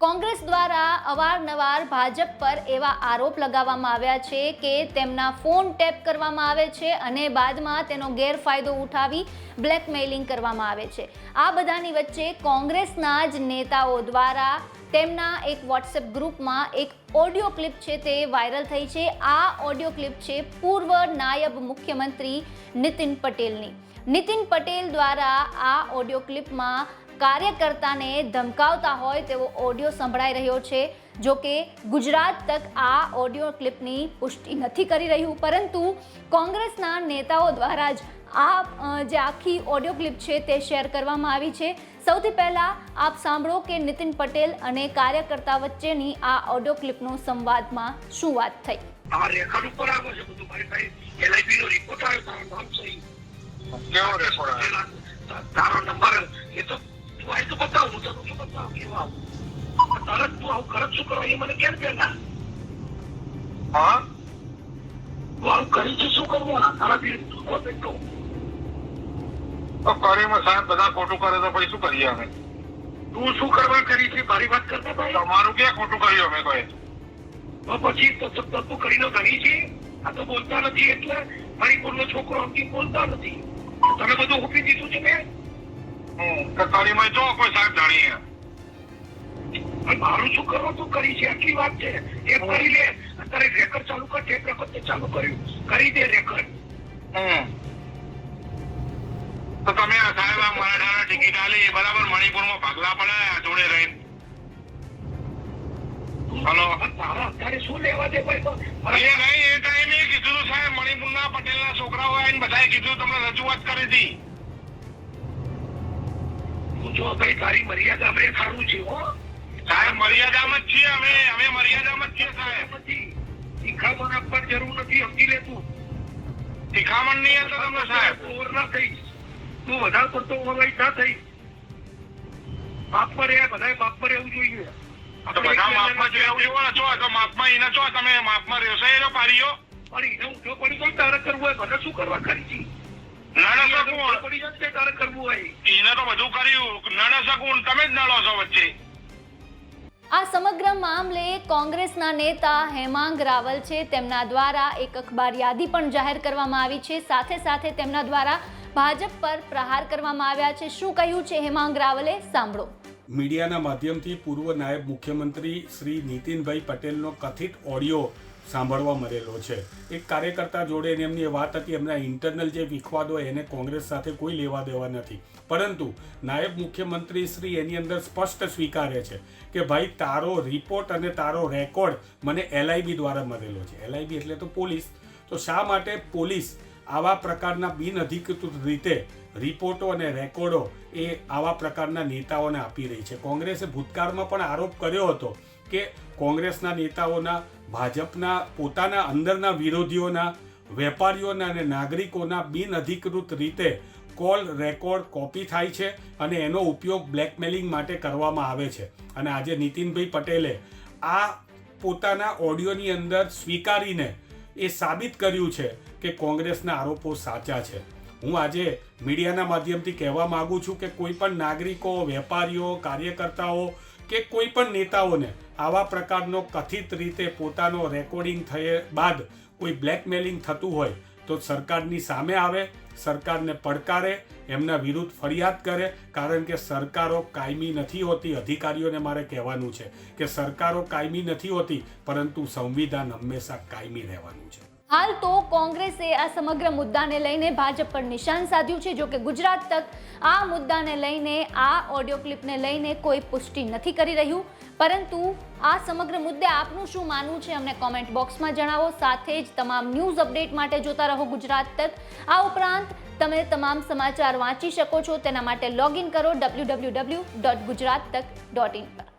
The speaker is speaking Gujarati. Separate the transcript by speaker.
Speaker 1: કોંગ્રેસ દ્વારા અવારનવાર ભાજપ પર એવા આરોપ લગાવવામાં આવ્યા છે કે તેમના ફોન ટેપ કરવામાં આવે છે અને બાદમાં તેનો ગેરફાયદો ઉઠાવી બ્લેકમેઇલિંગ કરવામાં આવે છે. આ બધાની વચ્ચે કોંગ્રેસના જ નેતાઓ દ્વારા તેમના એક વોટ્સએપ ગ્રુપમાં એક ઓડિયો ક્લિપ છે તે વાયરલ થઈ છે. આ ઓડિયો ક્લિપ છે પૂર્વ નાયબ મુખ્યમંત્રી નીતિન પટેલની. નીતિન પટેલ દ્વારા આ ઓડિયો ક્લિપમાં કાર્યકર્તાને ધમકાવતા હોય તેવો ઓડિયો સંભળાઈ રહ્યો છે. જો કે ગુજરાત તક આ ઓડિયો ક્લિપની પુષ્ટિ નથી કરી રહ્યું પરંતુ કોંગ્રેસના નેતાઓ દ્વારા જ આ જે આખી ઓડિયો ક્લિપ છે તે શેર કરવામાં આવી છે. સૌથી પહેલાં આપ સાંભળો કે નીતિન પટેલ અને કાર્યકર્તા વચ્ચેની આ ઓડિયો ક્લિપનો સંવાદમાં શું વાત થઈ?
Speaker 2: રેકોર્ડ ઉપર આવે છે બધું. મારી પાસે એલઆઈપી નો રિપોર્ટ આવ્યો તારું નામ સહી
Speaker 3: કેવો રેકોર્ડ આવે
Speaker 2: તારો નંબર એ તો બતાવ હું શું બતાવું કેવું આવું. તરત તું આવું કરત શું કરવા એ મને કેમ પહેલા
Speaker 3: હા?
Speaker 2: તું આવું કરી છે શું કરવું તારા બી તું પોતે કહું.
Speaker 3: તો કરીમાં સાહેબ બધા ખોટું કરે તો પછી શું કરીએ અમે?
Speaker 2: તું શું કરવા કરી છે? મારી વાત કરતા ભાઈ?
Speaker 3: તમારું ક્યાં ખોટું કર્યું અમે કોઈ?
Speaker 2: તો પછી તો તો તો તું કરીને ગણી છે. આ તો બોલતા નથી એટલે મારી મણિપુરનો છોકરો અમથી બોલતા નથી. તમે બધું ઉપી દીધું છે મેં
Speaker 3: તો જો કોઈ સાહેબ જાણીએ
Speaker 2: મારું શું કરવા તું? કરી છે આટલી વાત છે. એ કરી લે. અત્યારે રેકર્ડ ચાલુ કર ટેપ રેકોર્ડ ચાલુ કર્યું. કરી દે રેકર્ડ
Speaker 3: તો તમે આ સાહેબ આ મરાઠાના ટિકિટ આલી બરાબર મણિપુરમાં ભાગલા પડ્યા જોડે રહીને. હલો.
Speaker 2: અત્યારે શું લેવા દે ભાઈ
Speaker 3: એ નહીં એ ટાઈમે કીધું સાહેબ મણિપુરના પટેલના છોકરાઓ આવીને બધાએ કીધું તમને રજૂઆત કરી હતી.
Speaker 2: જો ભાઈ તારી મર્યાદા મેં સારું છે હો.
Speaker 3: સાહેબ મર્યાદામાં જ છીએ અમે અમે મર્યાદામાં જ છીએ સાહેબ.
Speaker 2: નથી. શિખામણ આપવાની જરૂર નથી સમજી લે તું.
Speaker 3: શિખામણ નહીં આપતો તમને સાહેબ.
Speaker 2: ઓવર ના થઈ. તું વધારે પડતો ઓવરલાઈટ ના થઈ. માપ પર એ બધા બાપ પર રહેવું જોઈએ.
Speaker 3: બધા માપમાં જો એવું એવું છો તો માપમાં એને છો તમે માપમાં રહેશો એ પારીઓ
Speaker 2: પણ એને ઊંધો પડી જાય તારે કરવું હોય બધા શું કરવા કરી છે?
Speaker 1: આ સમગ્ર મામલે કોંગ્રેસના નેતા હેમાંગ રાવલ છે. તેમના દ્વારા એક અખબાર યાદી પણ જાહેર કરવામાં આવી છે. સાથે સાથે તેમના દ્વારા ભાજપ પર પ્રહાર કરવામાં આવ્યા છે. શું કહ્યું છે હેમાંગ રાવલે? સાંભળો.
Speaker 4: મીડિયાના માધ્યમથી પૂર્વ નાયબ મુખ્યમંત્રી શ્રી નીતિનભાઈ પટેલનો કથિત ઓડિયો સાંભળવા મળેલો છે. એક કાર્યકર્તા જોડે એમની વાત હતી, એમના ઇન્ટરનલ જે વિખવાદો એને કોંગ્રેસ સાથે કોઈ લેવા દેવા નથી. પરંતુ નાયબ મુખ્યમંત્રી શ્રી એની અંદર સ્પષ્ટ સ્વીકારે છે કે ભાઈ, તારો રિપોર્ટ અને તારો રેકોર્ડ મને એલઆઈબી દ્વારા મળેલો છે. એલઆઈબી એટલે તો પોલીસ. તો શા માટે પોલીસ આવા પ્રકારના બિનઅધિકૃત રીતે રિપોર્ટો અને રેકોર્ડો એ આવા પ્રકારના નેતાઓને આપી રહી છે? કોંગ્રેસે ભૂતકાળમાં પણ આરોપ કર્યો હતો કે કોંગ્રેસના નેતાઓના, ભાજપના, પોતાના અંદરના વિરોધીઓના, વેપારીઓના અને નાગરિકોના બિનઅધિકૃત રીતે કોલ રેકોર્ડ કોપી થાય છે અને એનો ઉપયોગ બ્લેકમેલિંગ માટે કરવામાં આવે છે. અને આજે નીતિનભાઈ પટેલે આ પોતાના ઓડિયોની અંદર સ્વીકારીને એ સાબિત કર્યું છે કે કોંગ્રેસના આરોપો સાચા છે. હું આજે મીડિયાના માધ્યમથી કહેવા માગું છું કે કોઈ પણ નાગરિકો, વેપારીઓ, કાર્યકર્તાઓ કે કોઈ પણ નેતાઓને આવા પ્રકારનો કથિત રીતે પોતાનો રેકોર્ડિંગ થયે બાદ કોઈ બ્લેકમેલિંગ થતું હોય તો સરકારની સામે આવે, સરકારને પડકારે, એમના વિરુદ્ધ ફરિયાદ કરે, કારણ કે સરકારો કાયમી નથી હોતી, અધિકારીઓને મારે કહેવાનું છે કે સરકારો કાયમી નથી હોતી, પરંતુ સંવિધાન હંમેશા કાયમી રહેવાનું છે.
Speaker 1: હાલ તો કોંગ્રેસે આ સમગ્ર મુદ્દાને લઈને ભાજપ પર નિશાન સાધ્યું છે. જો કે ગુજરાત તક આ મુદ્દાને લઈને, આ ઓડિયો ક્લિપને લઈને કોઈ પુષ્ટિ નથી કરી રહ્યું. પરંતુ આ સમગ્ર મુદ્દે આપનું શું માનવું છે અમને કોમેન્ટ બોક્સમાં જણાવો. સાથે જ તમામ ન્યૂઝ અપડેટ માટે જોતા રહો ગુજરાત તક. આ ઉપરાંત તમે તમામ સમાચાર વાંચી શકો છો. તેના માટે લોગિન કરો W W W dot Gujarat તક ડોટ ઇન પર.